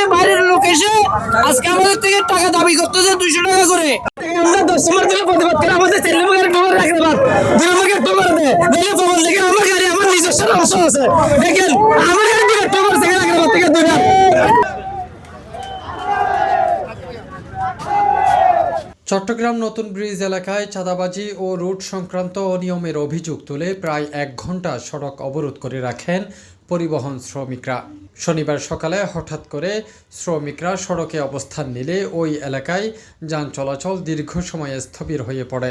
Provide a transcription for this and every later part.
করে বাইরের লোক এসে আজকে আমাদের থেকে টাকা দাবি করতেছে দুইশো টাকা করে। আমরা দশ নম্বর থেকে প্রতিবাদ করে আমাদের ছেলে মুখের খবর রাখতে পার দুই নম্বরকে খবর দেয় দিলে খবর দেখে আমার গাড়ি আমার নিজস্ব অংশ আছে। দেখেন আমার গাড়ি থেকে খবর থেকে রাখতে থেকে দুই চট্টগ্রাম নতুন ব্রিজ এলাকায় চাঁদাবাজি ও রুট সংক্রান্ত অনিয়মের অভিযোগ তুলে প্রায় এক ঘণ্টা সড়ক অবরোধ করে রাখেন পরিবহন শ্রমিকরা। শনিবার সকালে হঠাৎ করে শ্রমিকরা সড়কে অবস্থান নিলে ওই এলাকায় যান চলাচল দীর্ঘ সময় স্থবির হয়ে পড়ে।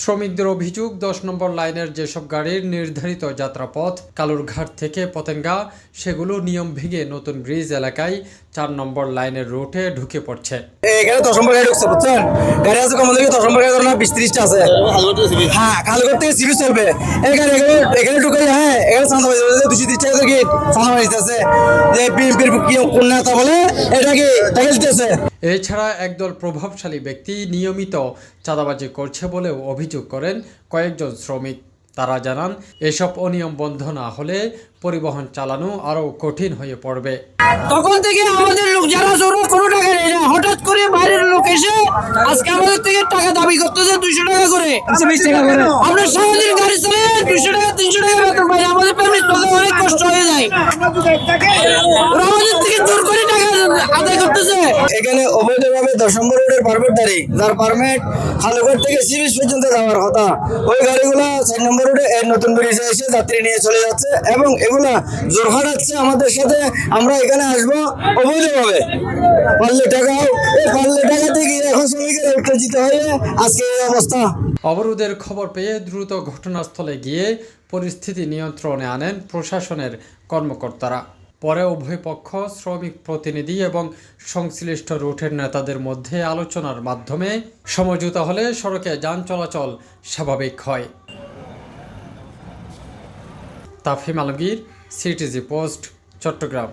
শ্রমিকদের অভিযোগ দশ নম্বর লাইনের যেসব গাড়ির নির্ধারিত যাত্রাপথ কালুরঘাট থেকে পতেঙ্গা সেগুলো নিয়ম ভেঙে নতুন ব্রিজ এলাকায় চার নম্বর লাইনের রুটে ঢুকে পড়ছে। এখানে দশ নম্বর গাড়ি ঢুকছে বুঝছেন? গাড়ি আছে কম থেকে দশ নম্বর গাড়ি বিশ ত্রিশটা আছে। হ্যাঁ থেকে সিবি চলবে। এখানে এখানে ঢুকে হ্যাঁ এখানে চান্দা বাজি দুশো তিরিশ টাকা গেট যে বিএনপির কি কোন নেতা বলে এটা কি টাকা দিতেছে এছাড়া একদল প্রভাবশালী ব্যক্তি নিয়মিত চাঁদাবাজি করছে বলেও অভিযোগ করেন কয়েকজন শ্রমিক। তারা জানান এসব অনিয়ম বন্ধ না হলে পরিবহন চালানো আরও কঠিন হয়ে পড়বে। তখন থেকে আমাদের লোক যারা জোর কোনো টাকা নেই না। হঠাৎ করে বাইরের লোক এসে আজকে আমাদের থেকে টাকা দাবি করতেছে দুইশো টাকা করে। আমরা সারাদিন গাড়ি চলে দুইশো টাকা আমাদের এখানে অবৈধভাবে যার পারমিট থেকে পর্যন্ত যাওয়ার কথা। ওই গাড়িগুলো চার নম্বর রোডে এই নতুন ব্রিজে এসে যাত্রী নিয়ে চলে যাচ্ছে এবং এগুলা জোর হারাচ্ছে আমাদের সাথে। আমরা এখানে আসব অবৈধভাবে। পারলে টাকা অবরোধের খবর পেয়ে দ্রুত ঘটনাস্থলে গিয়ে পরিস্থিতি নিয়ন্ত্রণে আনেন প্রশাসনের কর্মকর্তারা। পরে উভয় পক্ষ, শ্রমিক প্রতিনিধি এবং সংশ্লিষ্ট রুটের নেতাদের মধ্যে আলোচনার মাধ্যমে সমঝোতা হলে সড়কে যান চলাচল স্বাভাবিক হয়। Tafim Alamgir, CTG post, Chattogram.